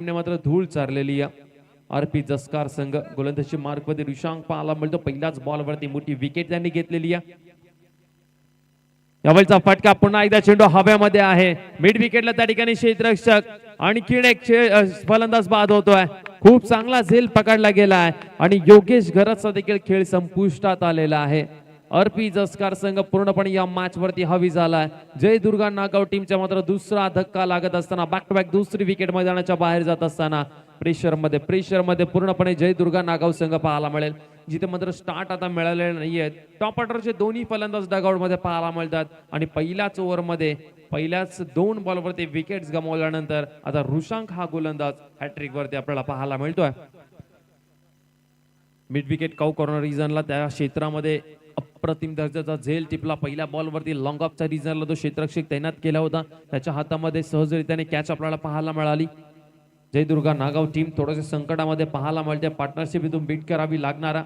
ने मात्र धूळ चारलेली आहे. आर पी जस्कार संघ गोलंदाजी मार्कमध्ये ऋषांक पाहायला मिळतो. पहिल्याच बॉलवरती मोठी विकेट त्यांनी घेतलेली आहे. यावेळचा फटका पुन्हा एकदा चेंडू हव्यामध्ये आहे. मिड विकेटला त्या ठिकाणी क्षेत्ररक्षक आणखीन एक फलंदाज बाद होतोय. खूप चांगला झेल पकडला गेला आहे आणि योगेश घरतचा देखील खेळ संपुष्टात आलेला आहे. अर्पी जस्कार संघ पूर्णपणे या मॅच वरती हवी झालाय. जय दुर्गा नागाव टीमच्या मात्र दुसरा धक्का लागत असताना बॅक टू बॅक दुसरी विकेट मैदानाच्या बाहेर जात असताना प्रेशरमध्ये प्रेशरमध्ये पूर्णपणे जय दुर्गा नागाव संघ पाहायला मिळेल. जिथे मात्र स्टार्ट आता मिळालेले नाहीयेत. टॉप ऑर्डरचे दोन्ही फलंदाज डगआउटमध्ये पाहायला मिळतात. आणि पहिल्याच ओव्हरमध्ये पहिल्याच दोन बॉलवरती विकेट्स गमावल्यानंतर आता ऋषांक हा गोलंदाज हॅट्रिक वरती आपल्याला पाहायला मिळतोय. मिड विकेट काऊ कॉर्नर रिजनला त्या क्षेत्रामध्ये अप्रतिम दर्जाचा झेल टिपला. पहिल्या बॉलवरती लॉंग ऑफच्या रिजनला तो क्षेत्ररक्षक तैनात केला होता त्याच्या हातामध्ये सहजरित्याने कॅच आपल्याला पाहायला मिळाली. जय दुर्गा नागाव टीम थोडस संकटामध्ये पाहायला मिळते. पार्टनरशिप इथून बीट करावी लागणारा.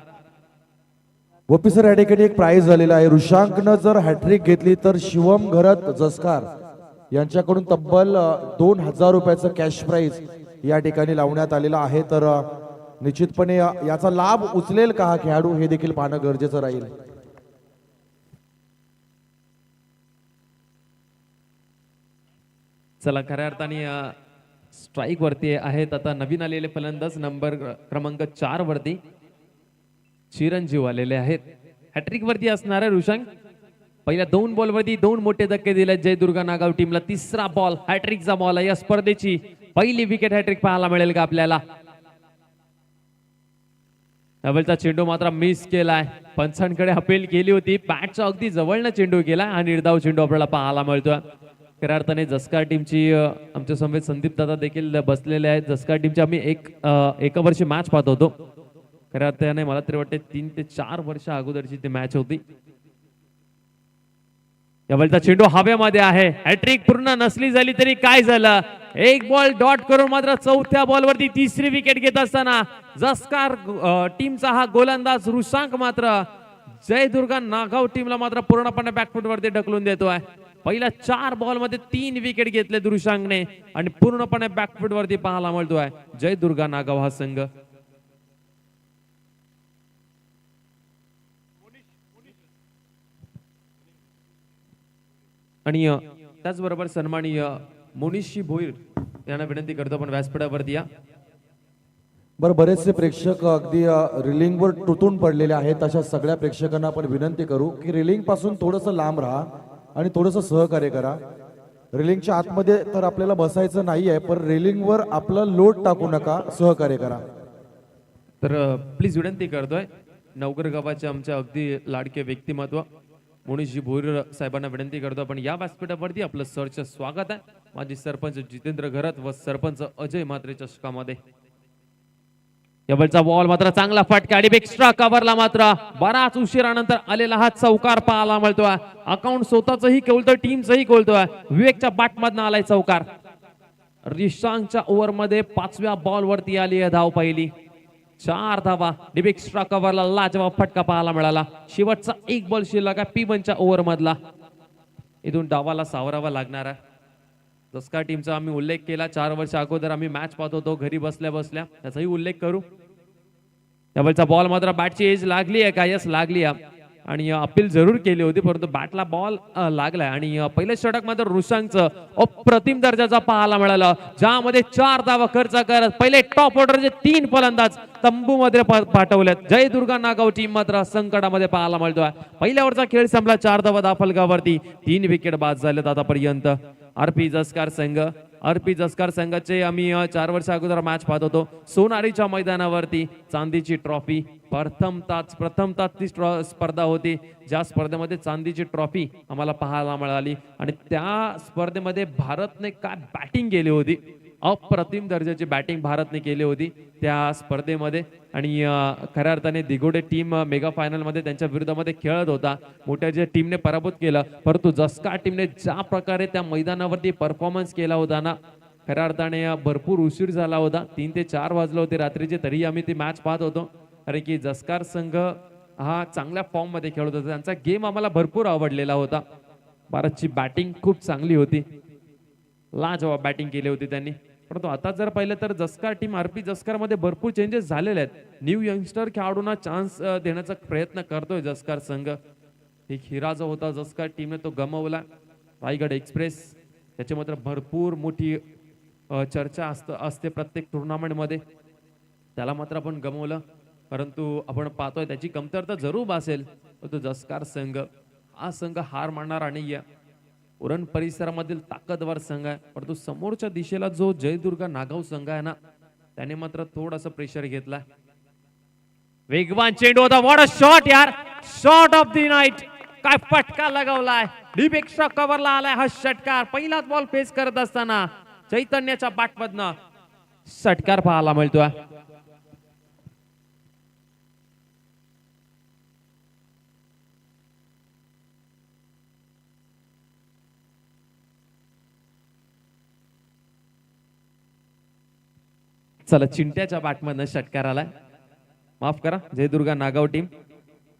गोपी सर या ठिकाणी एक प्राइज झालेला आहे. ऋषांकनं जर हॅट्रिक घेतली तर शिवम घरत जसकार यांच्याकडून तब्बल दोन हजार रुपयाचं कॅश प्राइज या ठिकाणी लावण्यात आलेलं आहे. तर निश्चितपणे याचा लाभ उचलेल का हा खेळाडू? हे देखील पाहणं गरजेचं राहील. चला खऱ्या अर्थाने स्ट्राईक वरती आहेत. आता नवीन आलेले फलंदाज नंबर क्रमांक चार वरती चिरंजीव आलेले आहेत. हॅट्रिक वरती असणार आहे ऋषांक पहिल्या दोन बॉल वरती दोन मोठे धक्के दिले जय दुर्गा नागाव टीमला तिसरा बॉल हॅट्रिकचा बॉल आहे. या स्पर्धेची पहिली विकेट हॅट्रिक पाहायला मिळेल का आपल्याला? डबलचा चेंडू मात्र मिस केलाय. पंचांकडे अपील केली होती. बॅटच्या अगदी जवळनं चेंडू केला हा निर्धाव चेंडू आपल्याला पाहायला मिळतोय. खऱ्या अर्थाने जसकार टीमची आमच्या समवेत संदीप दादा देखील बसलेले आहेत. जसकार टीमची आम्ही एक एका वर्षी मॅच पाहत होतो. खऱ्या अर्थाने मला तरी वाटते तीन ते चार वर्ष अगोदरची ती मॅच होती. यावेळेचा चेंडू हवेमध्ये आहे. हॅट्रिक पूर्ण नसली झाली तरी काय झालं? एक बॉल डॉट करून मात्र चौथ्या बॉलवरती तिसरी विकेट घेत असताना जसकार टीमचा हा गोलंदाज रुशांक मात्र जय दुर्गा नागाव टीमला मात्र पूर्णपणे बॅकफुटवरती ढकलून ढकलून देतोय. पहिल्या चार बॉलमध्ये तीन विकेट घेतले दृशांगने आणि पूर्णपणे बॅकफुट वरती पाहायला मिळतोय. जय दुर्गा नागाव हा संघ. आणि त्याचबरोबर सन्माननीय मोनिशी भोईर यांना विनंती करतो आपण व्यासपीठावरती या. बरं बरेचसे प्रेक्षक अगदी रिलिंग रिलिंगवर तुटून पडलेले आहेत. अशा सगळ्या प्रेक्षकांना आपण विनंती करू की रिलिंगपासून थोडंसं लांब राहा. आणि थोडंसं सहकार्य करा. रेलिंगच्या आतमध्ये तर आपल्याला बसायचं नाही आहे पण रेलिंगवर आपलं लोड टाकू नका सहकार्य करा. तर प्लीज विनंती करतोय नवकर गावाचे आमच्या अगदी लाडके व्यक्तिमत्व मुनीषजी भोईर साहेबांना विनंती करतो आपण या व्यासपीठावरती आपलं सरचं स्वागत आहे. माझी सरपंच जितेंद्र घरत व सरपंच अजय म्हात्रे चषकामध्ये यावेळचा बॉल मात्र चांगला फटका आणि एक्स्ट्रा कव्हरला मात्र बराच उशिरानंतर आलेला हा चौकार पाहायला मिळतोय. अकाउंट स्वतःचही खेळतोय टीमचंही खेळतोय विवेकच्या बाटमधनं आलाय चौकार. रिशांकच्या ओव्हरमध्ये पाचव्या बॉल वरती आली आहे धाव पहिली. चार धावा डिब एक्स्ट्रा कव्हरला लाजवा फटका पाहायला मिळाला. शेवटचा एक बॉल शिल्लक आहे पी वनच्या ओव्हर मधला इथून डावाला सावरावा लागणार आहे. जसका टीमचा आम्ही उल्लेख केला. चार वर्ष अगोदर आम्ही मॅच पाहत होतो. घरी बसल्या बसल्या. त्याचाही उल्लेख करू. त्यावेळचा बॉल मात्र बॅटची एज लागली आहे का? यस लागली आहे. आणि अपील जरूर केली होती परंतु बॅटला बॉल लागलाय. आणि पहिले पहिल्या षटक मात्र रुशांगचं अप्रतिम दर्जाचा पाहायला मिळाला. ज्यामध्ये चार धावा खर्च करत पहिले टॉप ऑर्डरचे तीन फलंदाज तंबू मध्ये पाठवलेत. जय दुर्गा नागाव टीम मात्र संकटामध्ये पाहायला मिळतोय. पहिल्यावरचा खेळ संपला. चार धावा दाफलगावरती तीन विकेट बाद झालेत आतापर्यंत. आरपी जसकार संघ. आरपी जसकार संघाचे आम्ही चार वर्ष अगोदर मॅच पाहत होतो. सोनारीच्या मैदानावरती चांदीची ट्रॉफी प्रथम ताच प्रथम ती स्पर्धा होती. ज्या स्पर्धेमध्ये चांदीची ट्रॉफी आम्हाला पाहायला मिळाली. आणि त्या स्पर्धेमध्ये भारतने काय बॅटिंग केली होती? अप्रतिम दर्जाची बॅटिंग भारतने केली होती त्या स्पर्धेमध्ये. आणि खऱ्या अर्थाने दिगोडे टीम मेगा फायनलमध्ये त्यांच्या विरोधामध्ये खेळत होता. मोठ्या ज्या टीमने पराभूत केलं परंतु जसका टीमने ज्या प्रकारे त्या मैदानावरती परफॉर्मन्स केला होता ना खऱ्या अर्थाने भरपूर उशीर झाला होता. तीन ते चार वाजले होते रात्रीचे तरी आम्ही ती मॅच पाहत होतो. कारण की जसकार संघ हा चांगल्या फॉर्ममध्ये खेळत होता. त्यांचा गेम आम्हाला भरपूर आवडलेला होता. भारतची बॅटिंग खूप चांगली होती. लाजवाब बॅटिंग केली होती त्यांनी. परंतु आता जर पाहिलं तर जस्कार टीम आरपी पी जस्कारमध्ये भरपूर चेंजेस झालेले आहेत. न्यू यंगस्टर खेळाडूंना चान्स देण्याचा प्रयत्न करतोय जस्कार संघ. एक हिरा जो होता जस्कार टीमने तो गमावला. रायगड एक्सप्रेस त्याची मात्र भरपूर मोठी चर्चा असत असते प्रत्येक टुर्नामेंटमध्ये त्याला मात्र आपण गमवलं. परंतु आपण पाहतोय त्याची कमतरता जरूर भासेल. परंतु जस्कार संघ. हा संघ हार मानणारा नाहीये उरण परिसरामधील ताकदवर संघ आहे. परंतु समोरच्या दिशेला जो जयदुर्गा नागाव संघ आहे ना त्याने मात्र थोडस प्रेशर घेतला. वेगवान चेंडू होता. वॉट अ शॉट यार. शॉट ऑफ दी नाईट काय फटका लगावलाय. डीप एक्स्ट्रा कव्हरला आलाय हा षटकार. पहिलाच बॉल फेस करत असताना चैतन्याच्या बाटमधनं षटकार पाहायला मिळतोय. चला चिंट्याच्या बाटमधनं षटकार आलाय. माफ करा जयदुर्गा नागाव टीम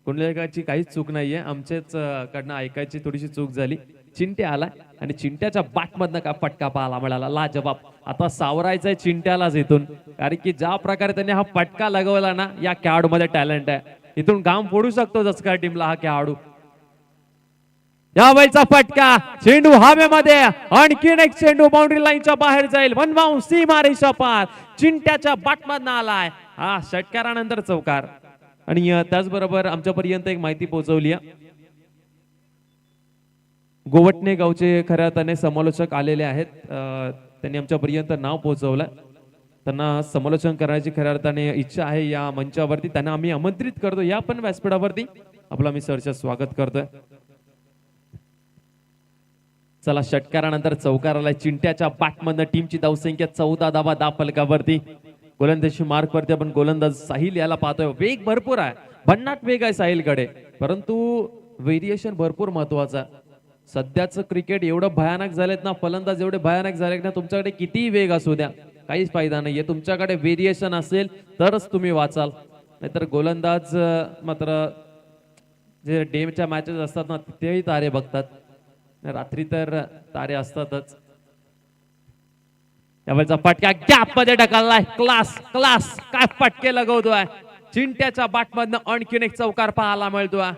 कुंडलेकाची काहीच चूक नाहीये. आमच्याच कडनं ऐकायची थोडीशी चूक झाली. चिंट्या आला आणि चिंट्याच्या बाटमधनं का फटका पाहायला मिळाला? लाजबाब. आता सावरायचंय चिंट्यालाच इथून. कारण की ज्या प्रकारे त्यांनी हा फटका लगवला ना या खेळाडूमध्ये टॅलेंट आहे. इथून घाम फोडू शकतो जसका टीमला हा खेळाडू. या वेळचा फटका. चेंडू हवेमध्ये आणखीन एक चेंडू बाउंड्री लाईनच्या बाहेर जाईल. वन बाउंड सी मारेशा पार चिंट्याच्या बाटमधनं आलाय. हा षटकारानंतर चौकार. आणि त्याचबरोबर आमच्यापर्यंत एक माहिती पोहोचवली गोवटणे गावचे खऱ्या अर्थाने समालोचक आलेले आहेत. त्यांनी आमच्यापर्यंत नाव पोहोचवलं त्यांना समालोचन करायची खऱ्या अर्थाने इच्छा आहे या मंचावरती. त्यांना आम्ही आमंत्रित करतो. या पण व्यासपीठावरती. आपलं आम्ही सरचं स्वागत करतोय. चला षटकारानंतर चौकाराला चिंट्याच्या बाटमधनं टीमची धावसंख्या चौदा धावा दहा फलकावरती गोलंदाजी मार्क वरती आपण. गोलंदाज साहिल याला पाहतोय. वेग भरपूर आहे. भन्नाट वेग आहे साहिलकडे. परंतु व्हेरिएशन भरपूर महत्वाचं. आहे सध्याचं क्रिकेट एवढं भयानक झालेत ना फलंदाज एवढे भयानक झालेत ना तुमच्याकडे कितीही वेग असू द्या काहीच फायदा नाहीये. तुमच्याकडे व्हेरिएशन असेल तरच तुम्ही वाचाल. नाहीतर गोलंदाज मात्र जे डेमच्या मॅचेस असतात ना तेही तारे बघतात. रात्री तर तारे असतातच. यावेळचा फटका गॅपमध्ये ढकललाय. क्लास क्लास काय फटके लगवतोय. चिंट्याच्या बाटमधनं आणखीन एक चौकार पाहायला मिळतोय.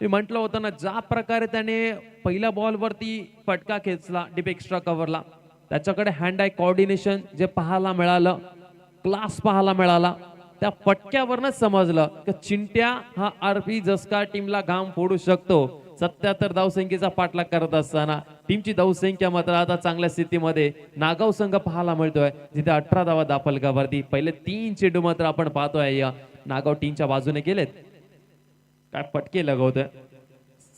मी म्हंटल होतं ना ज्या प्रकारे त्याने पहिल्या बॉल वरती फटका खेचला डीप एक्स्ट्रा कव्हरला त्याच्याकडे हँड आय कॉर्डिनेशन जे पाहायला मिळालं क्लास पाहायला मिळाला त्या फटक्यावरनच समजलं की चिंट्या हा आरपी जसका टीमला घाम फोडू शकतो. सत्याहत्तर धावसंख्येचा पाठलाग करत असताना टीमची धावसंख्या मात्र आता चांगल्या स्थितीमध्ये नागाव संघ पाहायला मिळतोय. जिथे अठरा धावा दाफलकावरती पहिले तीन चेंडू मात्र आपण पाहतोय. या नागाव टीमच्या बाजूने गेलेत. काय पटके लगवतोय.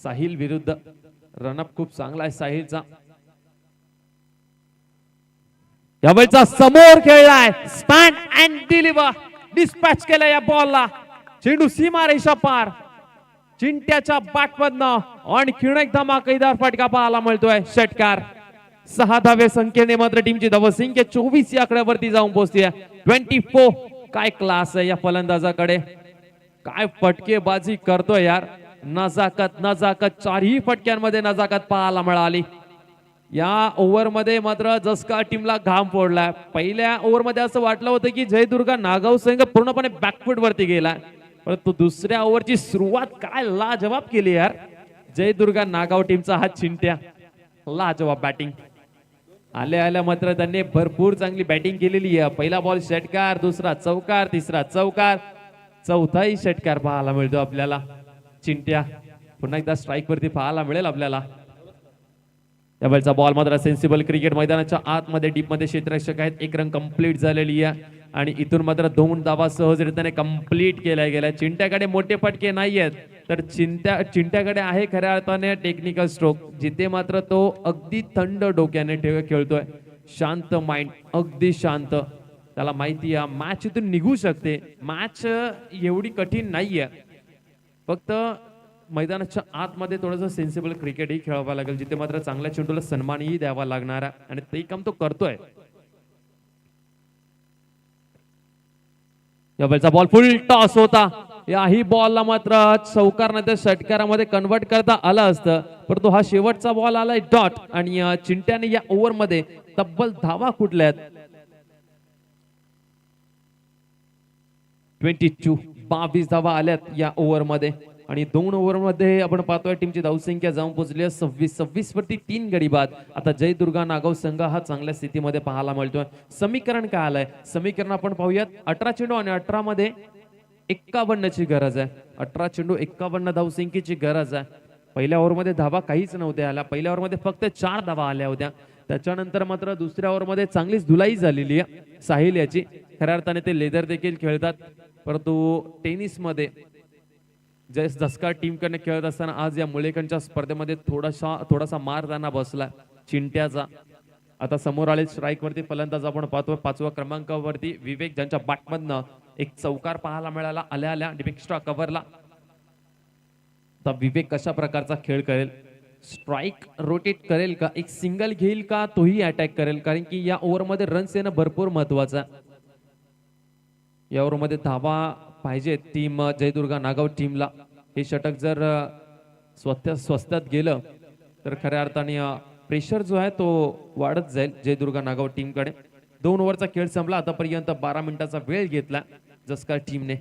साहिल विरुद्ध रनअप खूप चांगला आहे साहिलचा. यावेळचा समोर खेळलाय. स्पॅन अँड डिलिव्हर डिस्पॅच केलं या बॉलला चेंडू सीमा रेषा पार. चिंट्याच्या बॅटमधनं आणखीन एक धमाकेदार फटका पाहायला मिळतोय. षटकार. सहा धावे संख्येने मात्र टीमची धावसंख्या चोवीस या आकड्यावरती जाऊन पोहोचते ट्वेंटी फोर. काय क्लास आहे या फलंदाजाकडे? काय फटकेबाजी करतोय यार. नजाकत नजाकत. चारही फटक्यांमध्ये नजाकत पाहायला मिळाली. या ओव्हरमध्ये मात्र जसका टीमला घाम फोडलाय. पहिल्या ओव्हरमध्ये असं वाटलं होतं की जयदुर्गा नागाव संघ पूर्णपणे बॅकफुट वरती गेलाय. परंतु दुसऱ्या ओव्हरची सुरुवात काय लाजवाब केली यार. जयदुर्गा नागाव टीमचा हा चिंट्या. लाजवाब बॅटिंग आल्या आल्या मात्र त्यांनी भरपूर चांगली बॅटिंग केलेली आहे. पहिला बॉल षटकार दुसरा चौकार तिसरा चौकार. चौथाही षटकार पाहायला मिळतो आपल्याला. चिंट्या पुन्हा एकदा स्ट्राईक वरती पाहायला मिळेल आपल्याला. त्यावेळेचा बॉल मात्र सेन्सिबल क्रिकेट मैदानाच्या आतमध्ये डीपमध्ये क्षेत्ररक्षक आहेत. एक रन कंप्लीट झालेली आहे. आणि इथून मात्र दोन धावा सहजरित्याने कंप्लीट केल्या गेल्या. चिंट्याकडे मोठे फटके नाही आहेत तर चिंत्या चिंट्याकडे आहे खऱ्या अर्थाने टेक्निकल स्ट्रोक जिथे मात्र तो अगदी थंड डोक्याने ठेव खेळतोय. शांत माइंड अगदी शांत. त्याला माहिती आहे मॅच इथून निघू शकते. मॅच एवढी कठीण नाहीये. फक्त मैदानाच्या आतमध्ये थोडंसं सेन्सिबल क्रिकेटही खेळावं लागेल जिथे मात्र चांगल्या चेंडूला सन्मानही द्यावा लागणार आहे. आणि ते काम तो करतोय. यावेळचा बॉल फुल टॉस होता. याही बॉलला मात्र चौकारनं त्या षटकारामध्ये कन्वर्ट करता आलं असतं. परंतु हा शेवटचा बॉल आलाय डॉट आणि चिंट्याने या ओव्हरमध्ये तब्बल धावा फुटल्यात ट्वेंटी टू बावीस धावा आल्यात या ओव्हरमध्ये आणि दोन ओव्हरमध्ये आपण पाहतोय टीमची धावसंख्या जाऊन पोहोचली आहे. सव्वीस सव्वीस वरती तीन गडी बाद. आता जय दुर्गा नागाव संघ हा चांगल्या स्थितीमध्ये पाहायला मिळतोय. समीकरण काय आलंय? समीकरण आपण पाहूयात. अठरा चेंडू आणि अठरा मध्ये एक्कावन्नची गरज आहे. अठरा चेंडू एक्कावन्न धावसंख्येची गरज आहे. पहिल्या ओव्हरमध्ये धावा काहीच नव्हत्या आल्या. पहिल्या ओव्हरमध्ये फक्त चार धावा आल्या होत्या. त्याच्यानंतर मात्र दुसऱ्या ओव्हरमध्ये चांगलीच धुलाई झालेली आहे. साहिल याची. खऱ्या अर्थाने ते लेदर देखील खेळतात. परंतु टेनिसमध्ये जस जसका टीमकडनं खेळत असताना आज या मुळेकरच्या स्पर्धेमध्ये थोडासा थोडासा मार त्यांना बसला. चिंट्याचा. आता समोर आले स्ट्राईक वरती फलंदाज आपण पाहतो पाचव्या क्रमांकावरती विवेक ज्यांच्या बाटमधनं एक चौकार पाहायला मिळाला. आल्या आल्या डिपेक्स्ट्रा कव्हरला तर विवेक कशा प्रकारचा खेळ करेल? स्ट्राईक रोटेट करेल का? एक सिंगल घेईल का? तोही अटॅक करेल. कारण की या ओव्हरमध्ये रन्स येणं भरपूर महत्वाचं या ओव्हरमध्ये धावा पाहिजे टीम जयदुर्गा नागाव टीमला हे षटक जर स्वस्त स्वस्तात गेलं तर खऱ्या अर्थाने प्रेशर जो आहे तो वाढत जाईल जयदुर्गा नागाव टीमकडे दोन ओव्हरचा खेळ संपला आतापर्यंत बारा मिनिटाचा वेळ घेतला जसका टीमने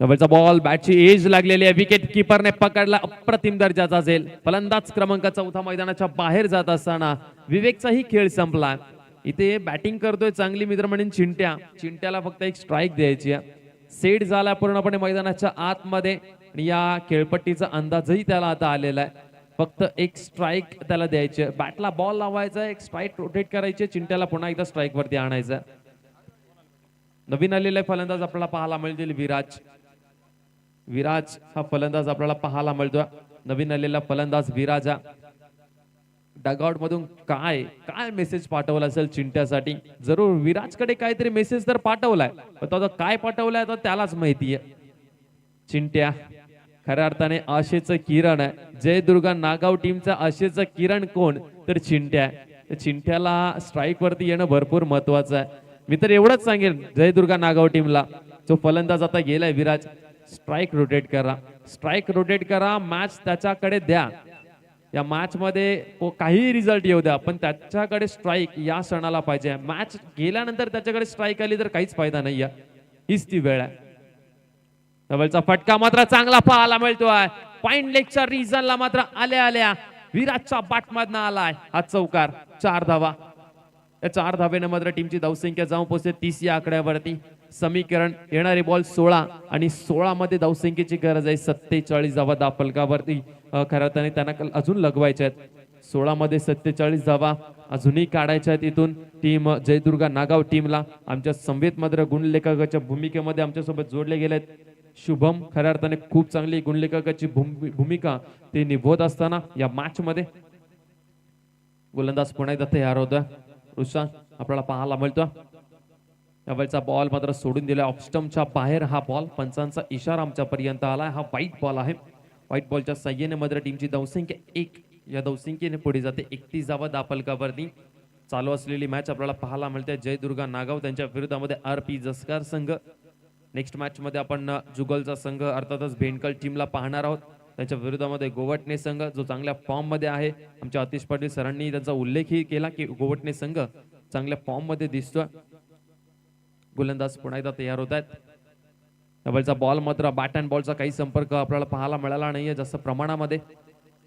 डबलचा बॉल बॅटची एज लागलेली आहे. विकेट किपरने पकडला अप्रतिम दर्जाचा असेल फलंदाज क्रमांक चौथा मैदानाच्या बाहेर जात असताना विवेकचाही खेळ संपला. इथे बॅटिंग करतोय चांगली मित्र म्हणेन चिंट्या. चिंट्याला फक्त एक स्ट्राईक द्यायची आहे. सेट झाला पूर्णपणे मैदानाच्या आतमध्ये आणि या खेळपट्टीचा अंदाजही त्याला आता आलेला आहे. फक्त एक स्ट्राईक त्याला द्यायची आहे. बॅटला बॉल लावायचा एक स्ट्राईक रोटेट करायची आहे, चिंट्याला पुन्हा एकदा स्ट्राईक वरती आणायचं नवीन आलेला फलंदाज आपल्याला पाहायला मिळतील विराज. विराज हा फलंदाज आपल्याला पाहायला मिळतोय. नवीन आलेला फलंदाज विराजा डगआउट मधून काय काय मेसेज पाठवला असेल चिंट्यासाठी? जरूर विराजकडे काहीतरी मेसेज तर पाठवलाय. पण तो आता काय पाठवलाय तर त्यालाच माहिती आहे चिंट्या खऱ्या अर्थाने आशेचं किरण आहे. जय दुर्गा नागाव टीमचा आशेचं किरण कोण? तर चिंट्या आहे. तर चिंट्याला स्ट्राईक वरती येणं भरपूर महत्वाचं आहे. मी तर एवढंच सांगेन जय दुर्गा नागाव टीमला जो फलंदाज आता गेलाय विराज स्ट्राईक रोटेट करा. स्ट्राईक रोटेट करा मॅच त्याच्याकडे द्या. या मॅच मध्ये रिझल्ट येऊ द्या पण त्याच्याकडे स्ट्राईक या सणाला पाहिजे. मॅच गेल्यानंतर त्याच्याकडे स्ट्राईक आली तर काहीच फायदा नाही हीच ती वेळ आहे. डबलचा फटका मात्र चांगला पाहायला मिळतोय. पॉइंट लेगच्या रिझनला मात्र आल्या आल्या विराटच्या बाटमधन आलाय हा चौकार. चार धावा. या चार धावेने मात्र टीमची धावसंख्या जाऊन पोहोचते. तीस या आकड्यावरती. समीकरण येणारे बॉल सोळा आणि सोळा मध्ये धावसंख्येची गरज आहे. सत्तेचाळीस धावा दाफलकावरती. खऱ्या अर्थाने त्यांना अजून लगवायच्या आहेत. सोळा मध्ये सत्तेचाळीस धावा अजूनही काढायच्या आहेत इथून. टीम जयदुर्गा नागाव टीमला. आमच्या संवेद मात्र गुणलेखकाच्या भूमिकेमध्ये आमच्यासोबत जोडले गेलेत. शुभम खऱ्या अर्थाने खूप चांगली गुणलेखकाची भूमिका ते निभवत असताना या मॅच मध्ये गोलंदाज पुन्हा एकदा तयार होतोय. ऋषा आपल्याला पाहायला मिळतो यावेळचा बॉल मात्र सोडून दिला ऑफस्टमच्या बाहेर हा बॉल पंचांचा इशारा आमच्यापर्यंत आलाय. हा वाईट बॉल आहे. व्हाईट बॉलच्या सहाय्याने मात्र टीमची धावसंख्या एक. या धावसंख्येने पुढे जाते. एकतीस धावा दापलकावरती चालू असलेली मॅच आपल्याला पाहायला मिळते. जयदुर्गा नागाव त्यांच्या विरोधामध्ये आर पी जसकार संघ. नेक्स्ट मॅचमध्ये आपण जुगलचा संघ अर्थातच भेंडकल टीमला पाहणार आहोत. त्यांच्या विरोधामध्ये गोवटणे संघ जो चांगल्या फॉर्ममध्ये आहे. आमच्या अतिश पाटील सरांनी त्यांचा उल्लेखही केला की गोवटणे संघ चांगल्या फॉर्ममध्ये दिसतोय. गोलंदाज पुन्हा एकदा तयार होत आहेत. डबलचा बॉल मात्र बॅट अँड बॉलचा काही संपर्क आपल्याला पाहायला मिळाला नाहीये जास्त प्रमाणामध्ये.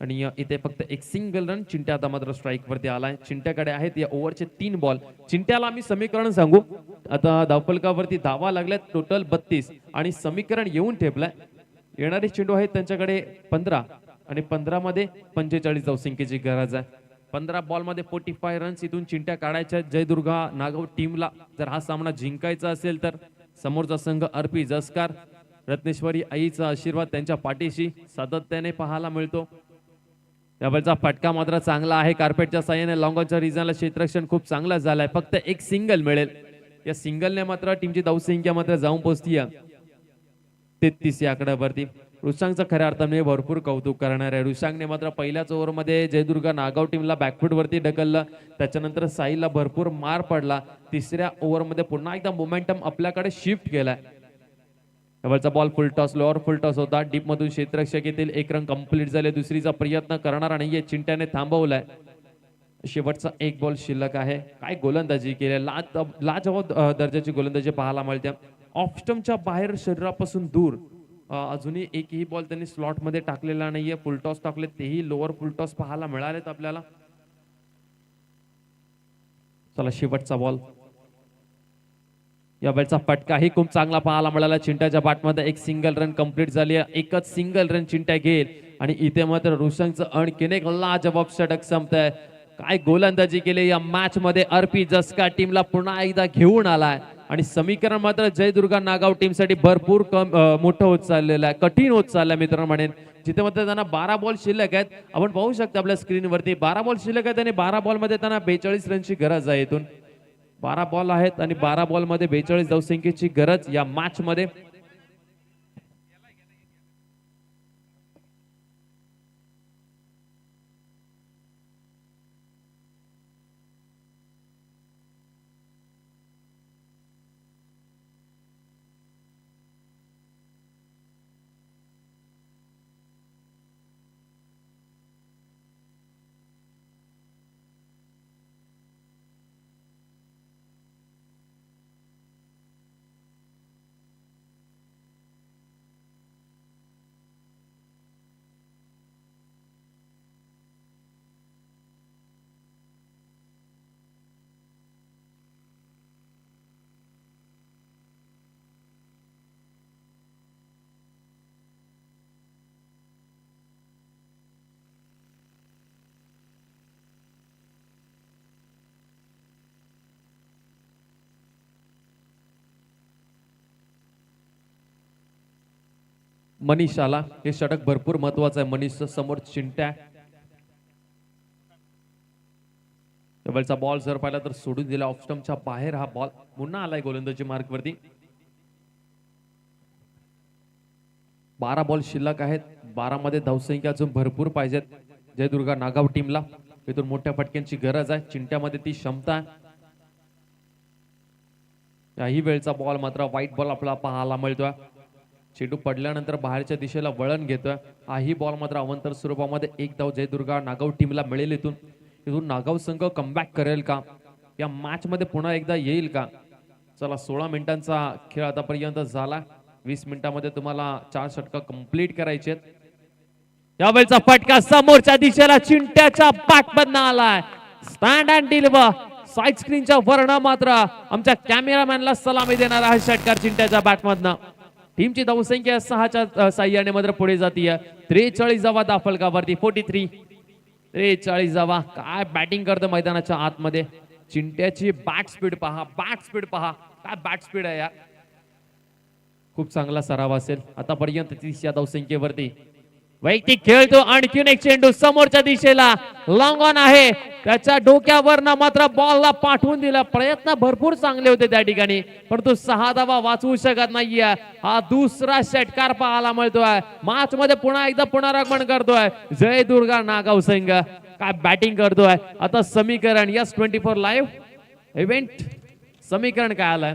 आणि इथे फक्त एक सिंगल रन चिंट्या आता मात्र स्ट्राईक वरती आलाय. चिंट्याकडे आहेत या ओव्हरचे तीन बॉल चिंट्याला आम्ही समीकरण सांगू. आता धावपलकावरती धावा लागल्यात टोटल बत्तीस. आणि समीकरण येऊन ठेपलाय. येणारे चेंडू आहेत त्यांच्याकडे पंधरा. आणि पंधरा मध्ये पंचेचाळीस धावसंख्येची गरज आहे. पंधरा बॉलमध्ये फोर्टी फाय रन्स इथून चिंट्या काढायच्या जयदुर्गा नागाव टीमला जर हा सामना जिंकायचा असेल तर. समोरचा संघ अर्पी जसकार रत्नेश्वरी आईचा आशीर्वाद त्यांच्या पाठीशी सातत्याने पाहायला मिळतो. त्यावेळचा फटका मात्र चांगला आहे. कार्पेटच्या साह्याने लॉंगॉनच्या रिझनला क्षेत्ररक्षण खूप चांगलं झालंय. फक्त एक सिंगल मिळेल. या सिंगलने मात्र टीमची धावसंख्या मात्र जाऊन पोहोचती तेहतीस या आकड्यावरती रुशांगचं खऱ्या अर्थाने भरपूर कौतुक करणार आहे. रुशांगने मात्र पहिल्याच ओव्हरमध्ये जयदुर्गा नागाव टीमला बॅकफूटवरती ढकललं. त्याच्यानंतर साईला भरपूर मार पडला. तिसऱ्या ओव्हरमध्ये पुन्हा एकदा मोमेंटम आपल्याकडे शिफ्ट केलाय. डबलचा ball full toss lower full toss होता. डीप मधून क्षेत्ररक्षक येथील एक रन कंप्लीट झाले. दुसरीचा प्रयत्न करणारा नाहीये. चिंट्याने थांबवलाय. शेवटचा एक बॉल शिल्लक आहे. काय गोलंदाजी केली. लाज लाजवाब दर्जाची गोलंदाजी पाहायला मिळते. ऑफस्टमच्या बाहेर शरीरापासून दूर. अजूनही एकही बॉल त्यांनी स्लॉटमध्ये टाकलेला नाहीये. फुलटॉस टाकले तेही लोअर फुलटॉस पाहायला मिळालेत आपल्याला. चला शेवटचा बॉल या बॉलचा फटकाही खूप चांगला पाहायला मिळाला. चिंट्याच्या बाटमध्ये एक सिंगल रन कंप्लीट झाली आहे. एकच सिंगल रन चिंट्या घेईल. आणि इथे मात्र रुशांगचं आणखीन एक लाजवाब षटक संपत काय गोलंदाजी केली या मॅच मध्ये. अर्पी जसका टीमला पुन्हा एकदा घेऊन आलाय. आणि समीकरण मात्र जयदुर्गा नागाव टीमसाठी भरपूर कम मोठं होत चाललेलं आहे कठीण होत चाललंय मित्रांनो म्हणेन. जिथे मात्र त्यांना बारा बॉल शिल्लक आहेत आपण पाहू शकता आपल्या स्क्रीनवरती बारा बॉल शिल्लक आहेत आणि बारा बॉलमध्ये त्यांना बेचाळीस रनची गरज आहे इथून. बारा बॉल आहेत आणि बारा बॉलमध्ये बेचाळीस धावसंख्येची गरज या मॅच मनीषाला. मनीष आला हे षटक भरपूर महत्वाचं आहे. मनीष समोर चिंट्या. टेबलचा बॉल जर पाहिला तर सोडून दिला. ऑफस्टमच्या बाहेर हा बॉल पुन्हा आलाय गोलंदाजी मार्क वरती बारा बॉल शिल्लक आहेत. बारा मध्ये धावसंख्या अजून भरपूर पाहिजेत. जयदुर्गा नागाव टीमला इथून मोठ्या फटक्यांची गरज आहे. चिंट्यामध्ये ती क्षमता आहे. याही वेळचा बॉल मात्र वाईट बॉल आपला पाहायला मिळतोय. चेंडू पडल्यानंतर बाहेरच्या दिशेला वळण घेतोय. हाही बॉल मात्र अवंतर स्वरूपामध्ये एक धाव जयदुर्गा नागाव टीमला मिळेल इथून. इथून नागाव संघ कमबॅक करेल का? या मॅच मध्ये पुन्हा एकदा येईल का? चला सोळा मिनिटांचा खेळ आतापर्यंत झाला. वीस मिनिटांमध्ये तुम्हाला चार षटक कंप्लीट करायचे या वेळचा फटका समोरच्या दिशेला चिंट्याच्या बॅटमधनं आलाय. स्टँड अँड डिलिव्हर साईड स्क्रीनच्या वर्ण मात्र आमच्या कॅमेरामॅनला सलामी देणारा हा षटकार चिंट्याच्या बॅटमधनं टीमची धावसंख्या सहाच्या साह्याने मात्र पुढे जातीय. त्रेचाळीस जावा दाफलगावरती फोर्टी थ्री त्रेचाळीस जावा काय बॅटिंग करतं मैदानाच्या आतमध्ये? चिंट्याची बॅट स्पीड पहा बॅट स्पीड पहा. काय बॅट स्पीड आहे यार? खूप चांगला सराव असेल. आतापर्यंत तीस या धावसंख्येवरती वैयक्तिक खेळतो आणखीन एक चेंडू समोरच्या दिशेला. लॉंग ऑन आहे. त्याच्या डोक्यावरनं मात्र बॉलला पाठवून दिला. प्रयत्न भरपूर चांगले होते त्या ठिकाणी. परंतु सहा धावा वाचवू शकत नाहीये. हा दुसरा षटकार पाहायला मिळतोय. मॅच मध्ये पुन्हा एकदा पुनरागमन करतोय. जय दुर्गा नागाव संघ. काय बॅटिंग करतोय. आता समीकरण yes twenty four live event समीकरण काय आलंय.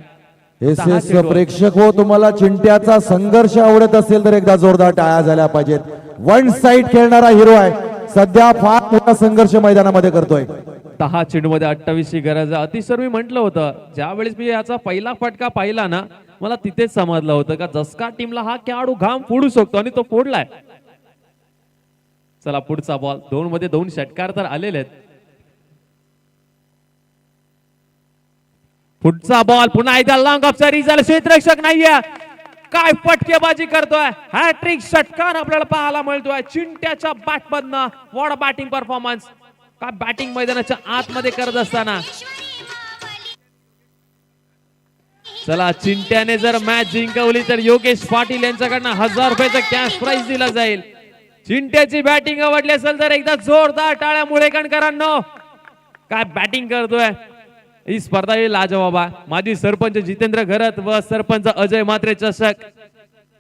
प्रेक्षक हो तुम्हाला चिंट्याचा संघर्ष आवडत असेल तर एकदा जोरदार टाळ्या झाल्या पाहिजेत. वन साइड खेळणारा हिरो आहे. सध्या फार मोठा संघर्ष मैदानामध्ये करतोय. दहा चेंडू मध्ये अठ्ठावीसची गरज आहे. अतिशय मी म्हटलं होतं ज्यावेळेस मी याचा पहिला फटका पाहिला ना मला तिथेच समजलं होतं का जसका टीमला हा खेळाडू घाम फोडू शकतो आणि तो फोडलाय. चला पुढचा बॉल दोन मध्ये दोन षटकार तर आलेले आहेत. पुढचा बॉल पुन्हा एकदा लॉंग ऑफचा रिझल्ट क्षेत्ररक्षक नाहीये. काय फटकेबाजी करतोय? हॅट्रिक षटकार आपल्याला पाहायला मिळतोय. चिंट्याच्या बॅट मधनं वॉड बॅटिंग परफॉर्मन्स काय बॅटिंग मैदानाच्या आतमध्ये करत असताना. चला चिंट्याने जर मॅच जिंकवली तर योगेश पाटील यांच्याकडनं हजार रुपयाचा कॅश प्राइज दिला जाईल. चिंट्याची बॅटिंग आवडली असेल तर एकदा जोरदार टाळ्या मुळेकणकरांनो काय बॅटिंग करतोय? ही स्पर्धा येईल लाजवाब. बाबा माजी सरपंच जितेंद्र घरत व सरपंच अजय मात्रे चषक.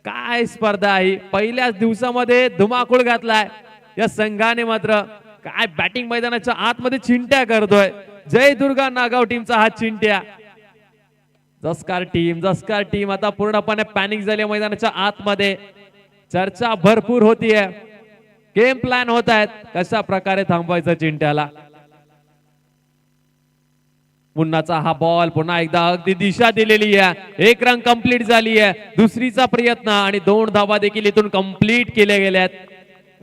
काय स्पर्धा आहे? पहिल्याच दिवसामध्ये धुमाकूळ घातलाय. या संघाने मात्र काय बॅटिंग मैदानाच्या आतमध्ये चिंट्या करतोय. जय दुर्गा नागाव टीमचा हा चिंट्या. जसकार टीम जसकार टीम आता पूर्णपणे पॅनिक झाली मैदानाच्या आतमध्ये. चर्चा भरपूर होतीये. गेम प्लॅन होत आहेत. कशा प्रकारे थांबवायचं चिंट्याला? मुन्नाचा हा बॉल पुन्हा एकदा अगदी दिशा दिलेली आहे. एक रन कंप्लीट झाली आहे. दुसरीचा प्रयत्न आणि दोन धावा देखील इथून कंप्लीट केल्या गेल्यात.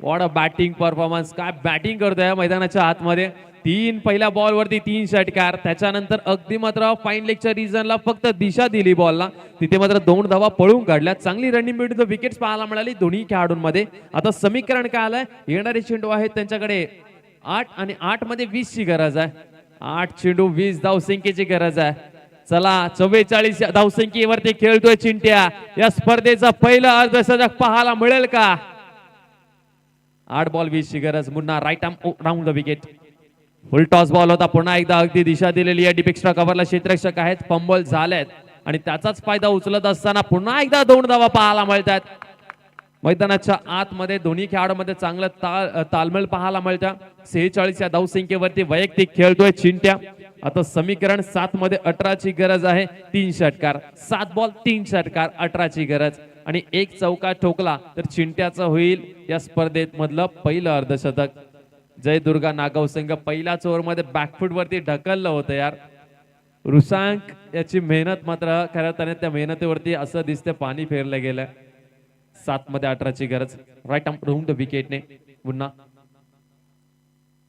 वॉट अ बॅटिंग परफॉर्मन्स काय बॅटिंग करतोय मैदानाच्या आतमध्ये. तीन पहिल्या बॉल वरती तीन षटकार. त्याच्यानंतर अगदी मात्र फाईन लेगच्या रिझनला फक्त दिशा दिली बॉलला तिथे मात्र दोन धावा पळून काढल्या. चांगली रनिंग मिळून विकेट्स पाहायला मिळाली दोन्ही खेळाडूंमध्ये. आता समीकरण काय आलंय? येणारे चेंडू आहेत त्यांच्याकडे. आठ आणि आठमध्ये वीस ची गरज आहे. आठ चेंडू वीस धावसंख्येची गरज आहे. चला चव्वेचाळीस या धावसंख्येवरती खेळतोय चिंट्या. या स्पर्धेचा पहिलं अर्धशतक पाहायला मिळेल का? आठ बॉल वीस ची गरज. Munna right arm round the wicket full toss ball होता. पुन्हा एकदा अगदी दिशा दिलेली आहे डिपेक्स्ट्रा कव्हरला क्षेत्ररक्षक आहेत. पंबल झालेत. आणि त्याचाच फायदा उचलत असताना पुन्हा एकदा दोन धावा पाहायला मिळतात मैदानाच्या आतमध्ये दोन्ही खेळाडूमध्ये चांगलं ताल तालमेल पाहायला मिळतं. सेहेचाळीस या धावसंख्येवरती वैयक्तिक खेळतोय चिंट्या. आता समीकरण सात मध्ये अठराची गरज आहे तीन षटकार. सात बॉल तीन षटकार अठराची गरज. आणि एक चौका ठोकला तर चिंट्याचं होईल या स्पर्धेत मधलं पहिलं अर्धशतक. जय दुर्गा नागाव संघ पहिल्याच ओव्हरमध्ये बॅकफूट वरती ढकललं होतं यार. रुसांक याची मेहनत मात्र खऱ्या अर्थाने त्या मेहनतीवरती असं दिसतं पाणी फेरलं गेलं. सात मध्ये अठराची गरज. राईट राऊंड विकेटने पुन्हा.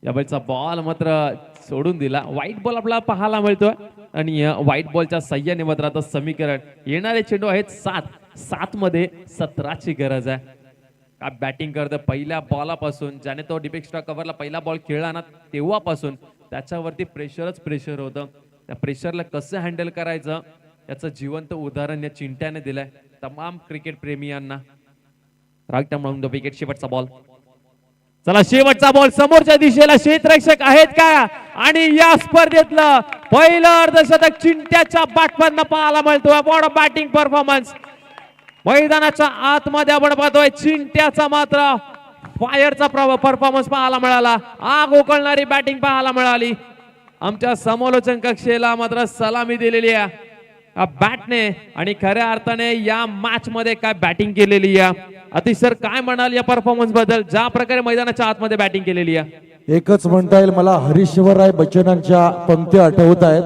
या बॉलचा बॉल मात्र सोडून दिला. व्हाईट बॉल आपल्याला पाहायला मिळतोय. आणि व्हाईट बॉलच्या सह्याने मात्र आता समीकरण येणारे चेंडू आहेत सात. सात मध्ये सतराची गरज आहे. का बॅटिंग करतं पहिल्या बॉलापासून ज्याने तो डिपेक्स्ट्रा कव्हरला पहिला बॉल खेळला ना तेव्हापासून. त्याच्यावरती प्रेशरच प्रेशर होतं. त्या प्रेशरला कसं हँडल करायचं? याचं जिवंत उदाहरण या चिंट्याने दिलंय. तमाम क्रिकेट प्रेमियांना. राईट म्हणून द विकेट शेवटचा बॉल चला शेवटचा बॉल समोरच्या दिशेला क्षेत्ररक्षक आहेत का? आणि या स्पर्धेतलं पहिलं अर्धशतक चिंट्याच्या बॅटमधनं पाहायला मिळतोय बॉड बॅटिंग परफॉर्मन्स मैदानाच्या आतमध्ये आपण पाहतोय चिंट्याचा मात्र फायरचा परफॉर्मन्स पाहायला मिळाला. आग उकळणारी बॅटिंग पाहायला मिळाली. आमच्या समालोचन कक्षेला मात्र सलामी दिलेली आहे. बॅटने आणि खऱ्या अर्थाने या मॅच मध्ये काय बॅटिंग केलेली आहे? अतिश सर काय म्हणाल या परफॉर्मन्सबद्दल? ज्या प्रकारे मैदानाच्या आतमध्ये बॅटिंग केलेली आहे. एकच म्हणता येईल मला हरीश्वरराय बच्चनांच्या पंक्ती आठवत आहेत.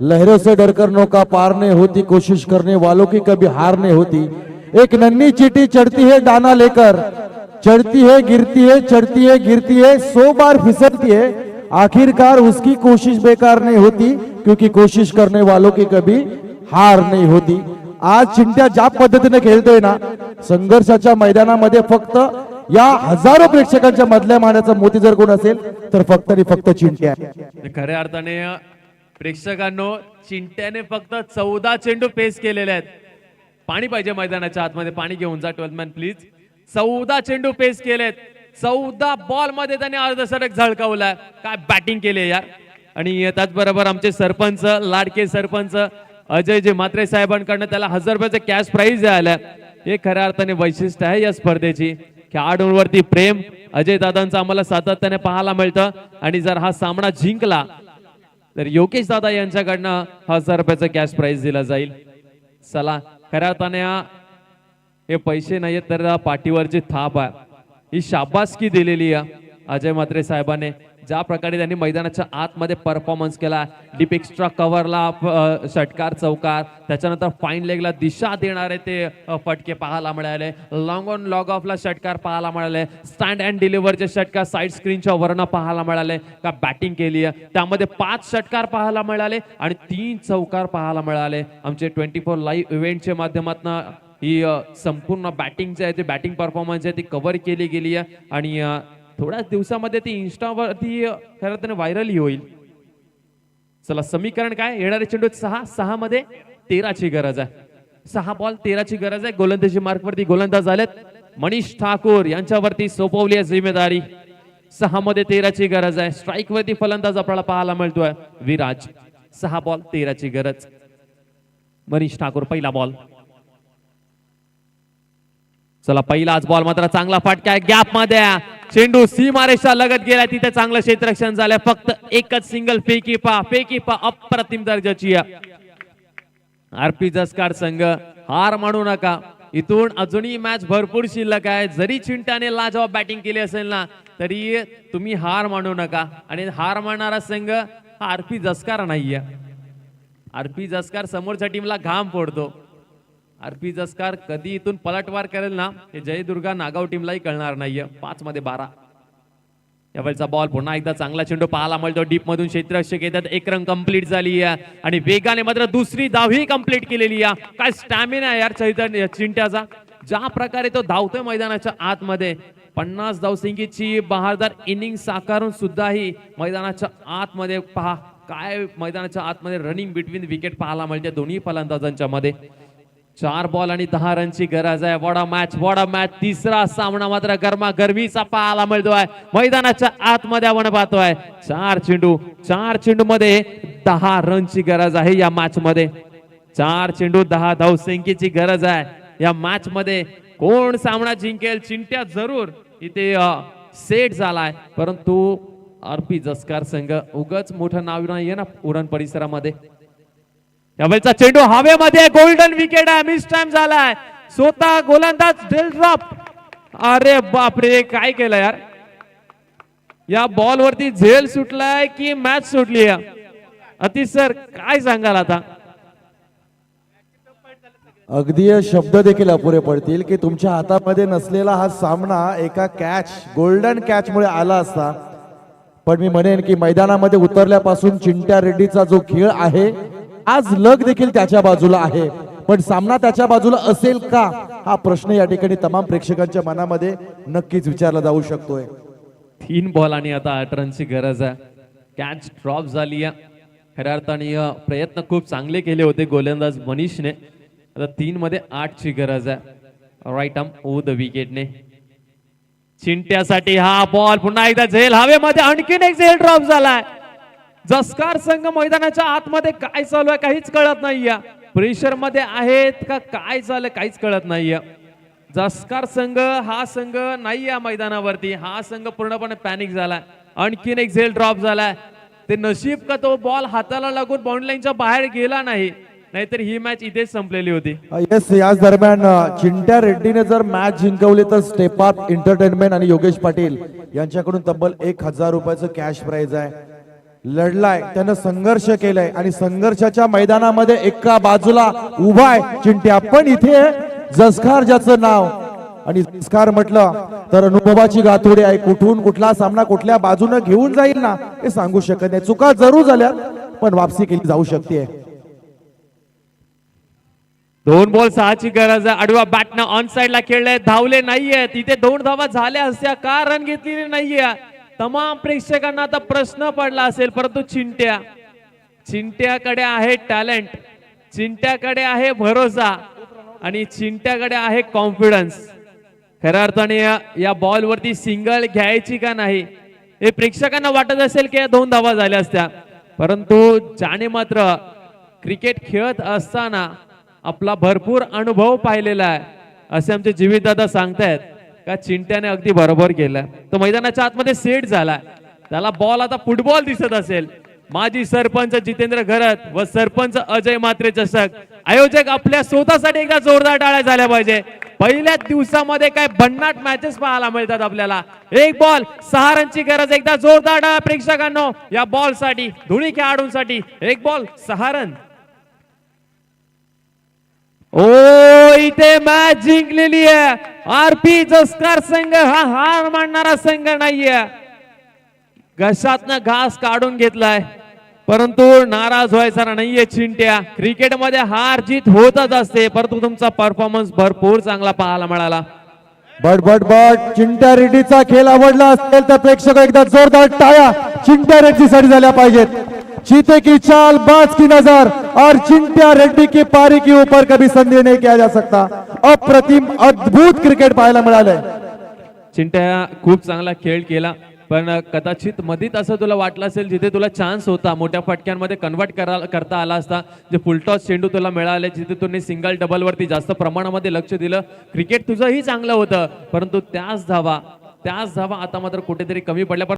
लहरों से डरकर नौका पार होती कोशिश करने वालों की कभी हार होती. एक नन्ही चीटी चढ़ती है दाना लेकर चढ़ती है गिरती है चढ़ती है गिरती है सौ बार फिसलती है. आखिरकार उसकी कोशिश बेकार नहीं होती क्योंकि कोशिश करने वालों की कभी हार नहीं होती. आज चिंट्या ज्या पद्धतीने खेळतोय ना संघर्षाच्या मैदानामध्ये फक्त या हजारो प्रेक्षकांच्या मधल्या माण्याचा मोती जर कोण असेल तर फक्त आणि फक्त चिंट्या. खऱ्या अर्थाने प्रेक्षकांनो चिंट्याने फक्त चौदा चेंडू पेस केलेले आहेत. पाणी पाहिजे मैदानाच्या आतमध्ये. पाणी घेऊन जा ट्वेल्थ मॅन प्लीज चौदा चेंडू पेस केलेत चौदा बॉलमध्ये त्याने अर्धसडक झळकावलाय. काय बॅटिंग केली यार. आणि त्याचबरोबर आमचे सरपंच लाडके सरपंच अजय जे म्हात्रे साहेबांकडनं त्याला हजार रुपयाचं कॅश प्राईज द्यायला हे खऱ्या अर्थाने वैशिष्ट्य आहे या स्पर्धेची. खेळाडूंवरती प्रेम अजय दादांचं आम्हाला सातत्याने पाहायला मिळतं. आणि जर हा सामना जिंकला तर योगेश दादा यांच्याकडनं हजार रुपयाचं कॅश प्राईज दिला जाईल. चला खऱ्या अर्थाने हा हे पैसे नाहीयेत तर पाठीवरची थाप आहे. ही शाबासकी दिलेली आहे अजय म्हात्रे साहेबाने. ज्या प्रकारे त्यांनी मैदानाच्या आतमध्ये परफॉर्मन्स केला डीप एक्स्ट्रा कव्हरला षटकार चौकार त्याच्यानंतर फाईन लेगला दिशा देणारे ते फटके पाहायला मिळाले. लॉंग ऑन लॉग ऑफला षटकार पाहायला मिळाले. स्टँड अँड डिलिव्हरचे षटकार साईड स्क्रीनच्या वर्ण पाहायला मिळाले. का बॅटिंग केली आहे त्यामध्ये पाच षटकार पाहायला मिळाले आणि तीन चौकार पाहायला मिळाले. आमचे ट्वेंटी फोर लाईव्ह इव्हेंटच्या माध्यमातून ही संपूर्ण बॅटिंग जे आहे ते बॅटिंग परफॉर्मन्स आहे ती कव्हर केली गेली आहे आणि थोड्याच दिवसामध्ये ती इन्स्टावरती अ, खरं तर व्हायरलही होईल. चला समीकरण काय? येणारे चेंडू सहा सहा. मध्ये तेराची गरज आहे. सहा बॉल तेराची गरज आहे. गोलंदाजी मार्कवरती गोलंदाज आलेत. मनीष ठाकूर यांच्यावरती सोपवली आहे जिम्मेदारी. सहा मध्ये तेराची गरज आहे. स्ट्राईक वरती फलंदाज आपल्याला पाहायला मिळतोय. विराज. सहा बॉल तेराची गरज. मनीष ठाकूर पहिला बॉल चला पहिलाच बॉल मात्र चांगला फटका गॅपमध्ये. चेंडू सी मारेशा लगत गेला तिथे चांगलं क्षेत्ररक्षण झालं फक्त एकच सिंगल फेकी पा फेकी पा अप्रतिम दर्जाची आरपी जसकार संघ हार मानू नका. इथून अजूनही मॅच भरपूर शिल्लक आहे. जरी चिंटाने लाजवाब बॅटिंग केली असेल ना तरी तुम्ही हार मानू नका. आणि हार मानणारा संघ हा आरपी जसकार नाहीये. आरपी जसकार समोरच्या टीमला घाम फोडतो. आरपी जसकार कधी इथून पलटवार करेल ना हे जयदुर्गा नागाव टीमलाही कळणार नाहीये. पाच मध्ये बारा. यावेळचा बॉल पुन्हा एकदा चांगला चेंडू पाहायला मिळतो. डीप मधून क्षेत्ररक्षक येतात. एक रन कंप्लीट झाली आहे. आणि वेगाने मात्र दुसरी धावही कंप्लीट केलेली आहे. काय स्टॅमिना यार चैतन्य चिंट्याचा. ज्या प्रकारे तो धावतोय मैदानाच्या आतमध्ये पन्नास धावसिंगीची बहारदार इनिंग साकारून सुद्धाही मैदानाच्या आतमध्ये पहा. काय मैदानाच्या आतमध्ये रनिंग बिटवीन विकेट पाहायला मिळते. दोन्ही फलंदाजांच्या मध्ये. चार बॉल आणि दहा रनची गरज आहे. वडा मॅच वडा मॅच तिसरा सामना मात्र गरमा गरमीचा पाहायला मिळतोय. मैदानाच्या आतमध्ये आपण पाहतोय. चार चेंडू चार चेंडू मध्ये दहा रनची गरज आहे या मॅच मध्ये चार चेंडू दहा धावसंख्येची गरज आहे. या मॅच मध्ये कोण सामना जिंकेल चिंट्या जरूर. इथे सेट झालाय. परंतु आरपी जस्कार संघ उगच मोठं नाव नाहीये ना उरण परिसरामध्ये? यावेळचा चेंडू हवेमध्ये गोल्डन विकेट आहे. मिस टाइम झालाय. स्वतः गोलंदाज डेल ड्रॉप अरे बापरे काय केलं यार? या बॉल वरती झेल सुटलाय की मॅच सुटली अति सर काय सांगाल आता? अगदी शब्द देखील अपुरे पडतील की तुमच्या हातामध्ये नसलेला हा सामना एका कॅच गोल्डन कॅच मुळे आला असता. पण मी म्हणेन की मैदानामध्ये उतरल्यापासून चिंट्या रेड्डीचा जो खेळ आहे आज लग देखील त्याच्या बाजूला आहे. पण सामना त्याच्या बाजूला असेल का? हा प्रश्न या ठिकाणी तमाम प्रेक्षकांच्या मनामध्ये नक्कीच विचारला जाऊ शकतोय. तीन बॉल आणि आता आठ रनची गरज आहे. कॅच ड्रॉप झाली आहे. खऱ्या अर्थाने प्रयत्न खूप चांगले केले होते गोलंदाज मनीषने. आता तीन मध्ये आठची गरज आहे. राईट आर्म ओ द विकेटने चिंट्यासाठी हा बॉल पुन्हा एकदा झेल. हवेमध्ये आणखीन एक झेल ड्रॉप झालाय. जसकार संघ मैदानाच्या आतमध्ये काय चालू आहे काहीच कळत नाहीये. प्रेशरमध्ये आहेत का काय चालू काहीच कळत नाहीये. जसकार संघ हा संघ नाही या मैदानावरती. हा संघ पूर्णपणे पॅनिक झालाय. आणखीन एक झेल ड्रॉप झालाय. ते नशीब का तो बॉल हाताला लागून बाँडलाईनच्या बाहेर गेला नाही. नाहीतर ही मॅच इथेच संपलेली होती. येस याच दरम्यान चिंट्या रेड्डीने जर मॅच जिंकवली तर स्टेप अप एंटरटेनमेंट आणि योगेश पाटील यांच्याकडून तब्बल एक हजार रुपयाचं कॅश प्राइज आहे. लढलाय त्यानं संघर्ष केलाय आणि संघर्षाच्या मैदानामध्ये एका बाजूला उभा आहे. चिंट्या पण इथे जसकार ज्याचं नाव. आणि जसकार म्हटलं तर अनुभवाची गाथोडी आहे. कुठून कुठला सामना कुठल्या बाजूनं घेऊन जाईल ना हे सांगू शकत नाही. चुका जरूर झाल्या पण वापसी केली जाऊ शकते. दोन बॉल सहाची गरज आहे. आडवा बॅटनं ऑन साइडला खेळले धावले नाहीये तिथे दोन धावा झाल्या असत्या. का रन घेतलेली नाहीये तमाम प्रेक्षकांना आता प्रश्न पडला असेल परंतु चिंट्या. चिंट्याकडे आहे टॅलेंट. चिंट्याकडे आहे भरोसा. आणि चिंट्याकडे आहे कॉन्फिडन्स. खऱ्या अर्थाने या, या बॉलवरती सिंगल घ्यायची का नाही हे प्रेक्षकांना वाटत असेल की या दोन धावा झाल्या असत्या. परंतु ज्याने मात्र क्रिकेट खेळत असताना आपला भरपूर अनुभव पाहिलेला आहे असे आमचे जीवित दादा सांगतायत. का चिंट्याने अगदी बरोबर केलं. तो मैदानाच्या आतमध्ये सेट झाला. त्याला बॉल आता फुटबॉल दिसत असेल. माजी सरपंच जितेंद्र घरत व सरपंच अजय मात्रे चषक. आयोजक आपल्या स्वतःसाठी एकदा जोरदार टाळ्या झाल्या पाहिजे. पहिल्याच दिवसामध्ये काय भन्नाट मॅचेस पाहायला मिळतात आपल्याला. एक बॉल सहा रनची गरज. एकदा जोरदार टाळ्या प्रेक्षकांनो. या बॉलसाठी दोन्ही खेळाडूंसाठी एक बॉल सहा रन ओ इथे मॅच जिंकलेली आहे. आरपी जस्कार संघ हा हार मानणारा संघ नाहीये. घशातनं घास काढून घेतलाय. परंतु नाराज व्हायचा नाहीये चिंट्या. क्रिकेटमध्ये हार जीत होतच असते. परंतु तुमचा परफॉर्मन्स भरपूर चांगला पाहायला मिळाला. बट बट बट चिंट्या रेड्डीचा खेळ आवडला असेल तर प्रेक्षक एकदा जोरदार टाळ्या. चिंट्या रेड्डीसाठी झाल्या पाहिजेत. चीते की चाल बाज की नजर और चिंट्या रेड्डी की पारी के ऊपर कभी संदेह नहीं किया जा सकता। अप्रतिम अद्भुत क्रिकेट पाहायला मिळालंय। चिंट्या खूप चांगला खेळ केला पण कदाचित मधीत असं तुला वाटलं असेल जिथे तुला चान्स होता मोठ्या फटक्यांमध्ये कन्वर्ट करा करता आला असता जे फुलटॉस चेंडू तुला मिळाले जिथे तुम्ही सिंगल डबलवरती जास्त प्रमाणामध्ये लक्ष दिलं क्रिकेट तुझंही चांगलं होतं परंतु त्याच धावा त्याच धावा आता मात्र कुठेतरी कमी पडल्या.